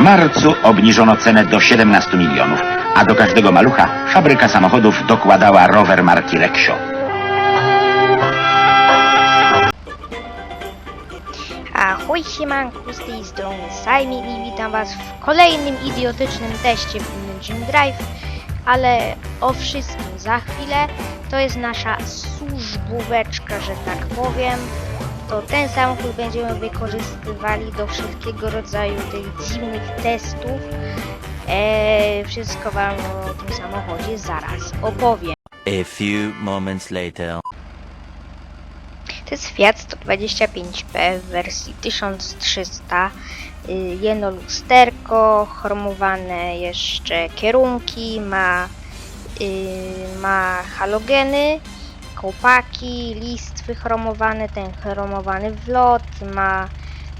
W marcu obniżono cenę do 17 milionów, a do każdego malucha fabryka samochodów dokładała rower marki Rexio. Ahoj siemanku, z tej strony Sajmik i witam was w kolejnym idiotycznym teście w Gym Drive, ale o wszystkim za chwilę. To jest nasza służbóweczka, że tak powiem. To ten samochód będziemy wykorzystywali do wszelkiego rodzaju tych dziwnych testów. Eee, wszystko wam o tym samochodzie zaraz opowiem. A few moments later. To jest Fiat 125P w wersji 1300. y, Jedno lusterko, chromowane jeszcze kierunki, ma, y, ma halogeny, kołpaki, listwy chromowane, ten chromowany wlot, ma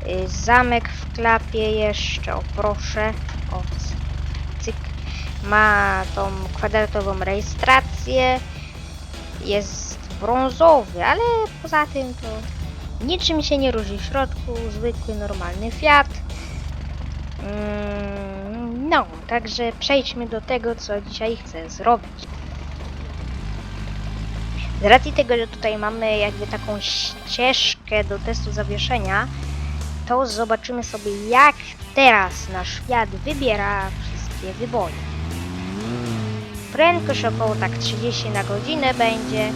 y, zamek w klapie jeszcze, o proszę, o cyk, ma tą kwadratową rejestrację, jest brązowy, ale poza tym to niczym się nie różni w środku, zwykły, normalny Fiat. Mm, No, także przejdźmy do tego, co dzisiaj chcę zrobić. Z racji tego, że tutaj mamy jakby taką ścieżkę do testu zawieszenia, to zobaczymy sobie, jak teraz nasz Fiat wybiera wszystkie wybory. Prędkość około tak 30 na godzinę będzie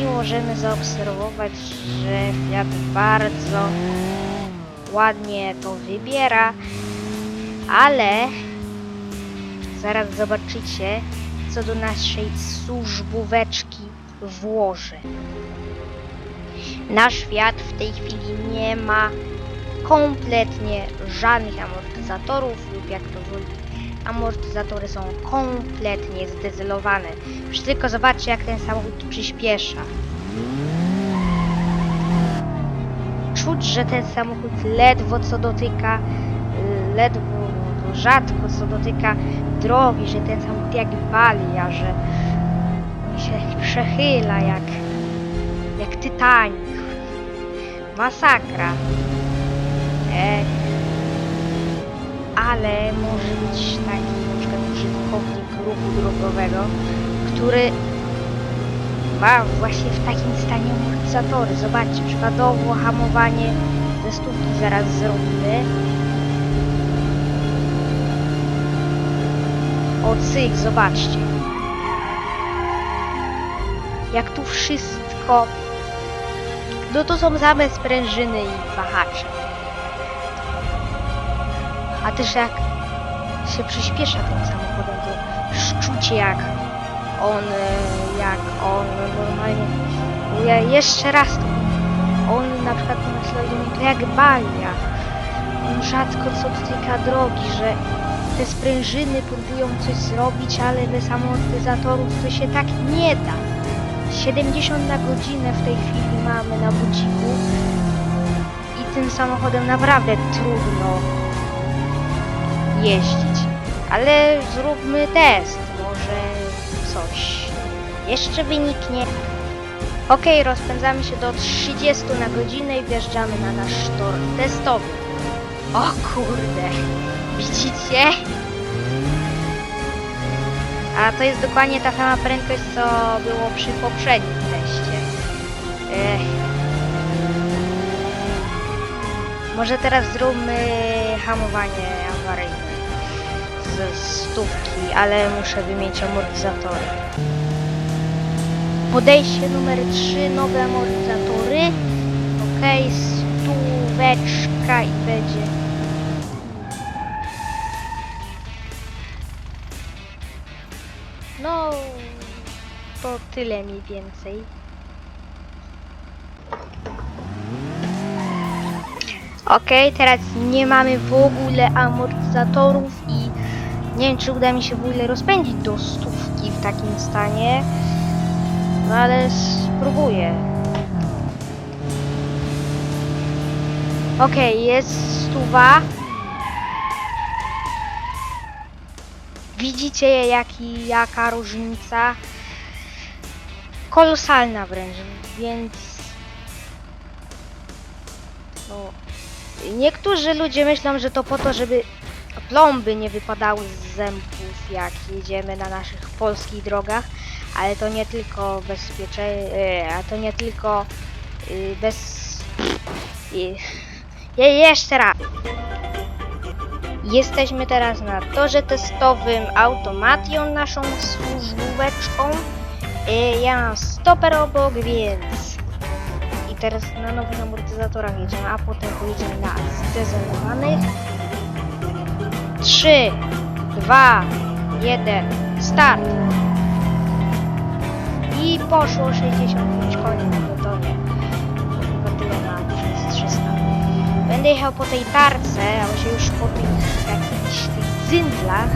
i możemy zaobserwować, że Fiat bardzo ładnie to wybiera, ale zaraz zobaczycie, co do naszej służbóweczki włoży. Nasz Fiat w tej chwili nie ma kompletnie żadnych amortyzatorów lub jak to woli amortyzatory są kompletnie zdezelowane. Już tylko zobaczcie jak ten samochód przyspiesza. Czuć, że ten samochód ledwo co dotyka, ledwo, rzadko co dotyka drogi, że ten samochód jak balia, że się przechyla jak, jak Titanic. Masakra. E, ale może być taki na przykład użytkownik ruchu drogowego, który ma właśnie w takim stanie amortyzatory. Zobaczcie, przykładowo hamowanie ze stówki zaraz zrobimy. O cyk, zobaczcie. Jak tu wszystko... No to są same sprężyny i wahacze. A też jak się przyspiesza tym samochodem, to szczucie jak on, e, jak on normalnie, bo ja jeszcze raz to on na przykład na slalonie to jak balia. On rzadko co dotyka drogi, że te sprężyny próbują coś zrobić, ale bez amortyzatorów to się tak nie da. 70 na godzinę w tej chwili mamy na budziku i tym samochodem naprawdę trudno jeździć. Ale zróbmy test. Może coś jeszcze wyniknie. Ok, rozpędzamy się do 30 na godzinę i wjeżdżamy na nasz tor testowy. O kurde, widzicie? A to jest dokładnie ta sama prędkość, co było przy poprzednim teście. Ech. Może teraz zróbmy hamowanie awaryjne ze stówki, ale muszę wymienić amortyzatory. Podejście numer 3, nowe amortyzatory. Ok, stóweczka i będzie. Tyle mniej więcej. Ok, teraz nie mamy w ogóle amortyzatorów i nie wiem czy uda mi się w ogóle rozpędzić do stówki w takim stanie. No ale spróbuję. Ok, jest stuwa. Widzicie jaki, jaka różnica? Kolosalna wręcz, więc... No, Niektórzy ludzie myślą, że to po to, żeby plomby nie wypadały z zębów, jak jedziemy na naszych polskich drogach, ale to nie tylko bezpiecze... e, a to nie tylko y, bez... Je, jeszcze raz. Jesteśmy teraz na torze testowym automatią naszą służbóweczką. E, Ja mam stoper obok, więc... I teraz na nowych amortyzatorach jedziemy, a potem pojedziemy na zdezelowanych. 3, 2, 1, start! I poszło 65 koni na betonie. Chyba tyle na 1300. Będę jechał po tej tarce, albo się już po tych jakichś tych dzyndzlach.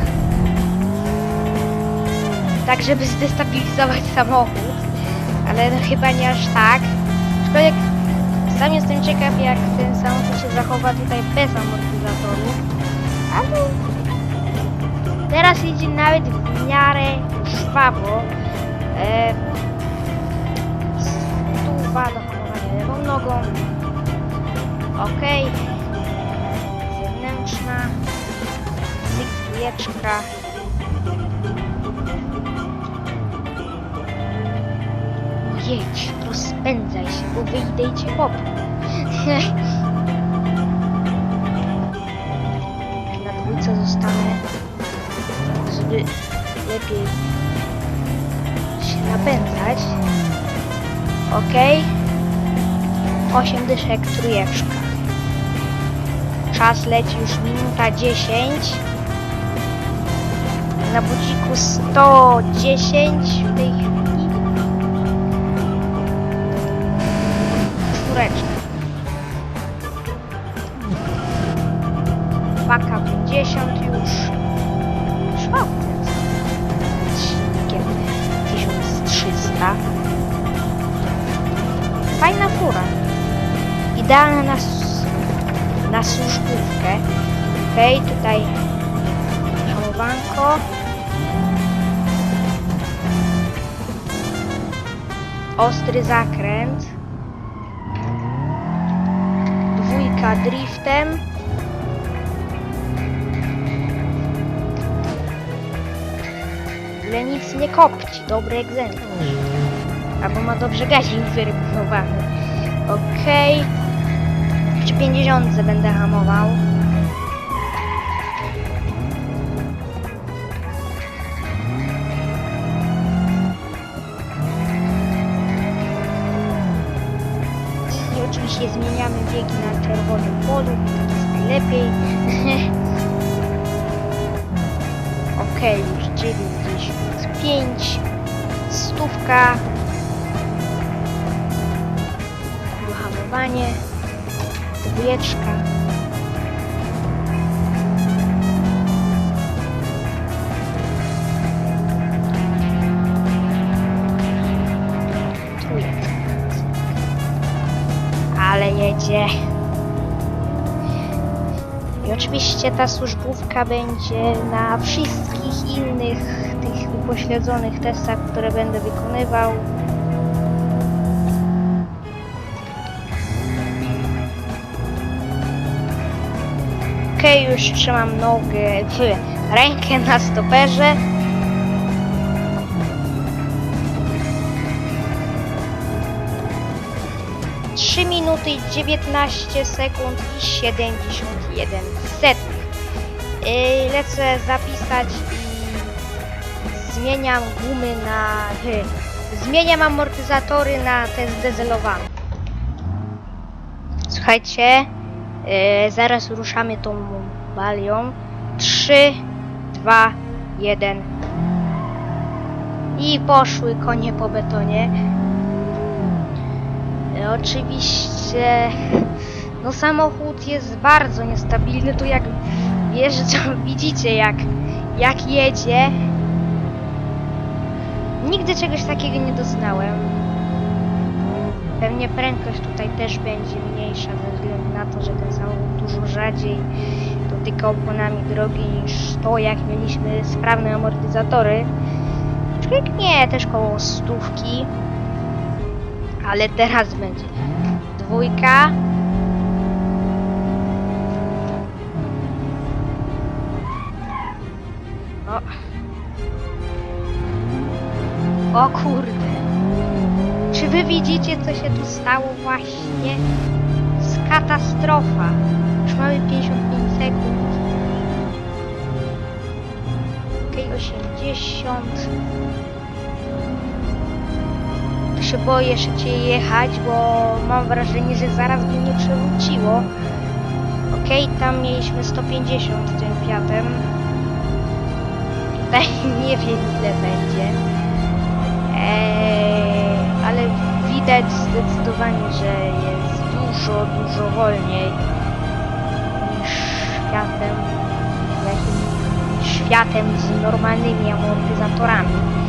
Tak, żeby zdestabilizować samochód. Ale no chyba nie aż tak. Aczkolwiek sam jestem ciekaw, jak ten samochód się zachowa tutaj bez amortyzatorów. Ale teraz jedzie nawet w miarę żwawo. E, stuwa do hamowania lewą nogą. Ok. Zewnętrzna. Cyklujeczka. Jedź, rozpędzaj się, bo wyjdę i cię popnę. Na dwójce zostanę, żeby lepiej się napędzać. Ok. 8 dyszek trójeczka. Czas leci już minuta 10. Na budziku 110 w tej chwili. Okej, tutaj hamowanko. Ostry zakręt. Dwójka driftem. Ile nic nie kopci, dobry egzemplarz. Albo ma dobrze gazik wyregulowany. Okej. Przy 50 będę hamował. Czerwonym polu, tak jest najlepiej. Okej, już 95. Stówka. Dohamowanie. Dwójeczka. Ale jedzie. Oczywiście ta służbówka będzie na wszystkich innych tych upośledzonych testach, które będę wykonywał. Okej, już trzymam nogę, rękę na stoperze. Trzy minuty i 19 sekund i 71 setnych. Yy, lecę zapisać i zmieniam gumy na... hy, Zmieniam amortyzatory na te zdezelowane. Słuchajcie, yy, zaraz ruszamy tą balią. 3, 2, 1. I poszły konie po betonie. E, Oczywiście, no samochód jest bardzo niestabilny. Tu jak wjeżdża, widzicie jak, jak jedzie. Nigdy czegoś takiego nie doznałem. Pewnie prędkość tutaj też będzie mniejsza ze względu na to, że ten samochód dużo rzadziej dotyka oponami drogi niż to, jak mieliśmy sprawne amortyzatory. Aczkolwiek nie, też koło stówki. Ale teraz będzie. Dwójka. O. O kurde. Czy wy widzicie, co się tu stało właśnie? Z katastrofa. Już mamy 55 sekund. Okej, okay, 80. Się boję szybciej jechać, bo mam wrażenie, że zaraz by mnie przewróciło. Okej, tam mieliśmy 150 tym Fiatem. Tutaj nie wiem ile będzie. Eee, ale widać zdecydowanie, że jest dużo, dużo wolniej niż światem, jakim światem z normalnymi amortyzatorami.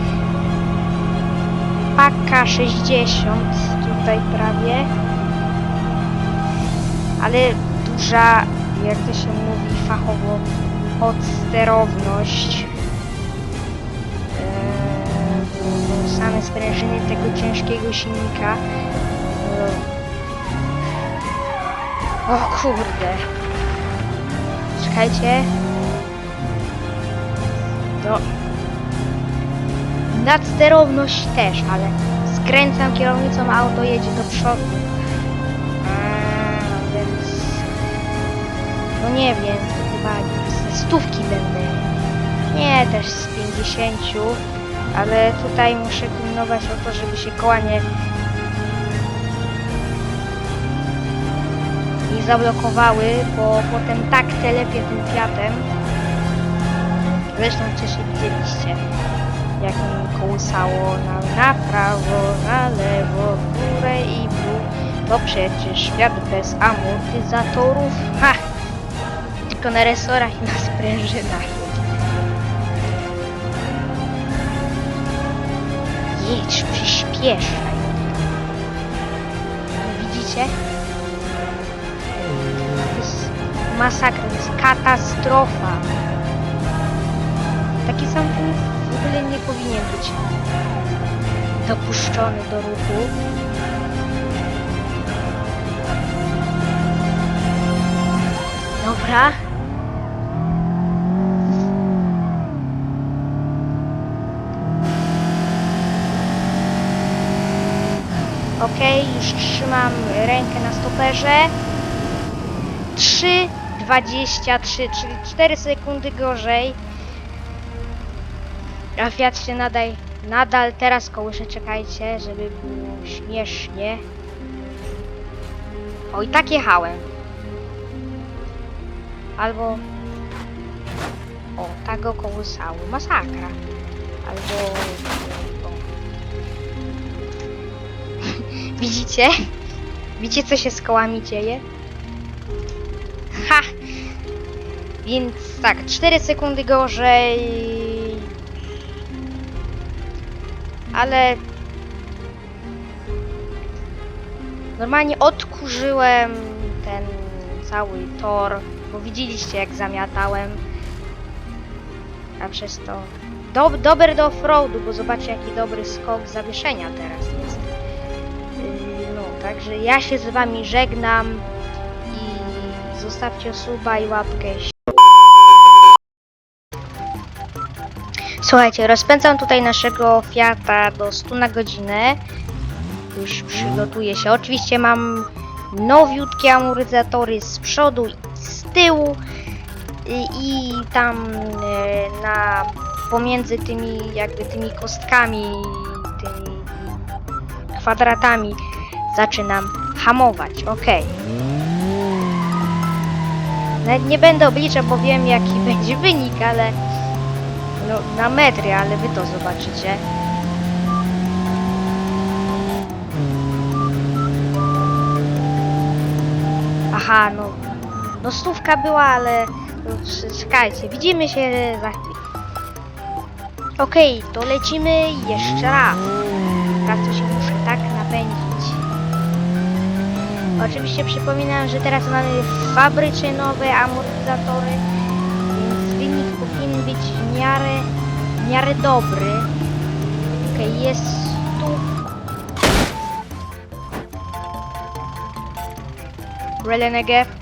Paka 60 tutaj prawie, ale duża, jak to się mówi fachowo, podsterowność. Eee, same sprężyny tego ciężkiego silnika. Eee, O kurde. Czekajcie. No. Nadsterowność też, ale skręcam kierownicą, auto jedzie do przodu. Więc... No nie wiem, chyba stówki będę. Nie, też z 50, ale tutaj muszę pilnować o to, żeby się koła nie nie zablokowały, bo potem tak telepię tym Fiatem. Zresztą przecież widzieliście, jak mi kołysało na, na prawo, na lewo, w górę i w dół. To przecież świat bez amortyzatorów. Ha! Tylko na resorach i na sprężynach. Jedź, przyspieszaj. Widzicie? To jest masakra, to jest katastrofa. Taki samochód ogóle nie powinien być dopuszczony do ruchu. Dobra. Ok, już trzymam rękę na stoperze. 3,23, czyli 4 sekundy gorzej. A się nadal, nadal teraz kołysze, czekajcie, żeby było śmiesznie. O, i tak jechałem. Albo... O, tak go kołysało. Masakra. Albo... Widzicie? Widzicie, co się z kołami dzieje? Ha! Więc tak, 4 sekundy gorzej. Ale normalnie odkurzyłem ten cały tor, bo widzieliście jak zamiatałem. A przez to dob dobre do offroadu, bo zobaczcie jaki dobry skok zawieszenia teraz jest. Yy, No, także ja się z wami żegnam i zostawcie suba i łapkę. Słuchajcie, rozpędzam tutaj naszego Fiata do 100 na godzinę. Już przygotuję się. Oczywiście mam nowiutkie amortyzatory z przodu i z tyłu. I, i tam e, na pomiędzy tymi jakby tymi kostkami, tymi kwadratami zaczynam hamować. Ok. Nawet nie będę obliczał, bo wiem jaki będzie wynik, ale no, na metry, ale wy to zobaczycie. Aha, no. No stówka była, ale no, czekajcie, widzimy się za chwilę. Okej, to lecimy jeszcze raz. Teraz to się muszę tak napędzić. Oczywiście przypominam, że teraz mamy fabrycznie nowe amortyzatory, być w miarę, w miarę dobry. Okej, jest tu. Relenegev.